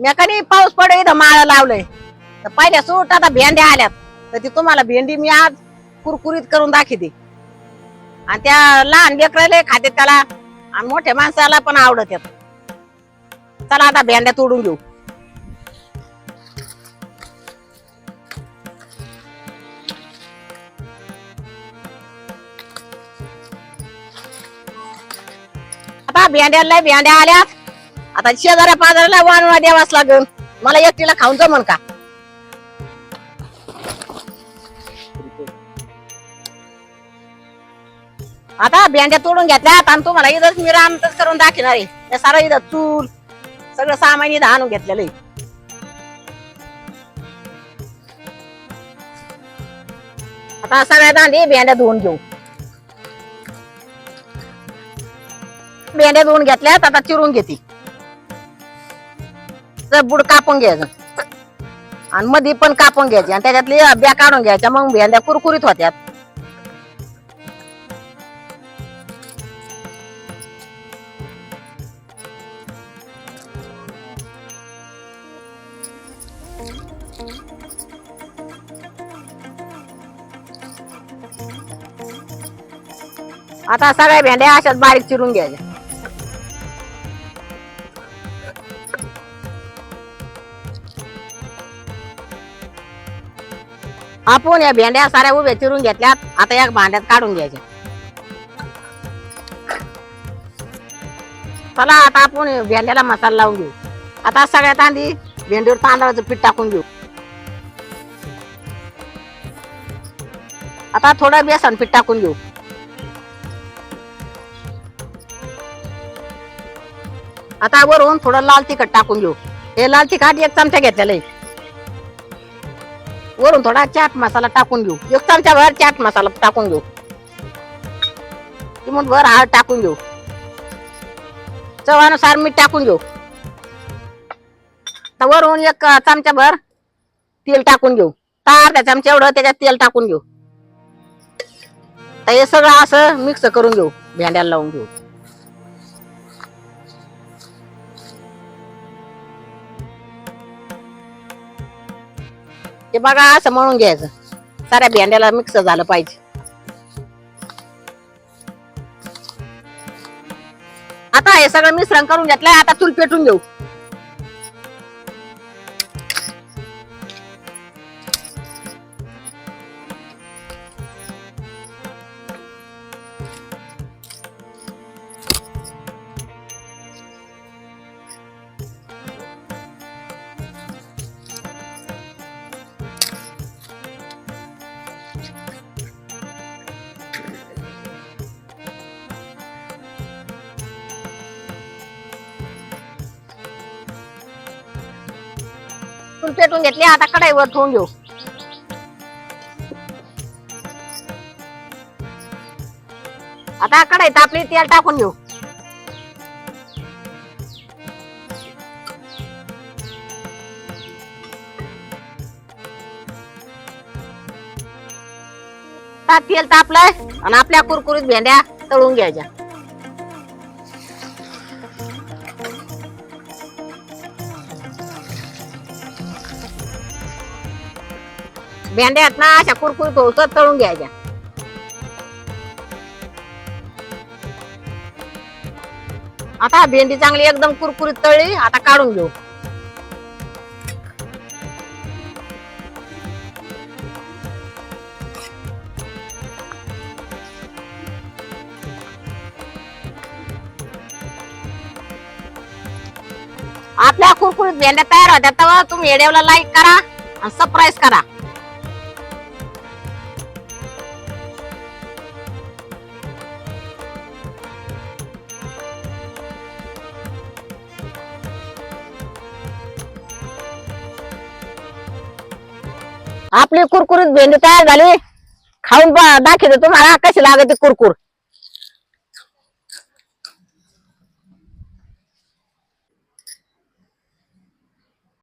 मी कधी पाऊस पडू इथं माळ लावलंय. तर पहिल्या सूट आता भेंड्या आल्यात. तर ती तुम्हाला भेंडी मी आज कुरकुरीत करून दाखवते. आणि त्या लहान लेकराले खाते त्याला आणि मोठ्या माणसाला पण आवडत येत. चला आता भेंड्या तोडून घेऊ. आता भेंड्याला भेंड्या आल्यात. आता शेजाऱ्या पाजाऱ्याला वानवा द्यावाच लागल मला एकटीला खाऊन जमन का. आता भेंड्या तोडून घेतल्यात आणि तुम्हाला इथंच मी रामतच करून दाखवणार आहे. त्या सारं इथं चूल सगळं सामान इथं आणून घेतलेलं आहे. आता सगळ्यात आधी भेंड्या धुवून घेऊ. भेंड्या धुवून घेतल्यात आता चिरून घेते. तर बुड कापून घ्यायचं. आणि मध्ये पण कापून घ्यायची. आणि त्याच्यातली ब्या काढून घ्यायच्या. मग भेंड्या कुरकुरीत होत्यात. आता सगळ्या भेंड्या अशाच बारीक चिरून घ्यायच्या. आपण या भेंड्या साऱ्या उभ्या चिरून घेतल्यात. आता या भांड्यात काढून घ्यायच्या चला आता आपण भेंड्याला मसाला लावून घेऊ. आता सगळ्यात आधी भेंडीवर तांदळाचं पीठ टाकून घेऊ. आता थोडं बेसन पीठ टाकून घेऊ. आता वरून थोडं लाल तिखट टाकून घेऊ. हे लाल तिखट एक चमचा घेतलेलं आहे. वरून थोडा चाट मसाला टाकून घेऊ. एक चमचा भर चाट मसाला टाकून घेऊ. चिमूट भर हळद टाकून घेऊ. चवानुसार मीठ टाकून घेऊ. तर वरून एक चमचा भर तेल टाकून घेऊ. तार त्या चमचा एवढं त्याच्यात तेल टाकून घेऊ. तर हे सगळं असं मिक्स करून घेऊ. भेंड्याला लावून घेऊ. ते बघा असं म्हणून घ्यायचं. साऱ्या भेंड्याला मिक्स झालं पाहिजे. आता हे सगळं मिश्रण करून घेतलंय आता चूल पेटून घेऊ. चूल पेटून घेतली आता कढाईवर ठेवून घेऊ. आता कढाई तापली तेल टाकून घेऊ. तेल तापलंय आणि आपल्या कुरकुरीत भेंड्या तळून घ्यायच्या. भेंड्या आहेत ना अशा कुरकुरीत होतात तळून घ्यायच्या. आता भेंडी चांगली एकदम कुरकुरीत तळली आता काढून घेऊ. आपल्या कुरकुरीत भेंड्या तयार होत्या तेव्हा तुम्ही व्हिडिओला लाईक करा आणि सबस्क्राईब करा. आपली कुरकुरीत भेंडी तयार झाली. खाऊन पहा, दाखवते तुम्हाला कशी लागते कुरकुर.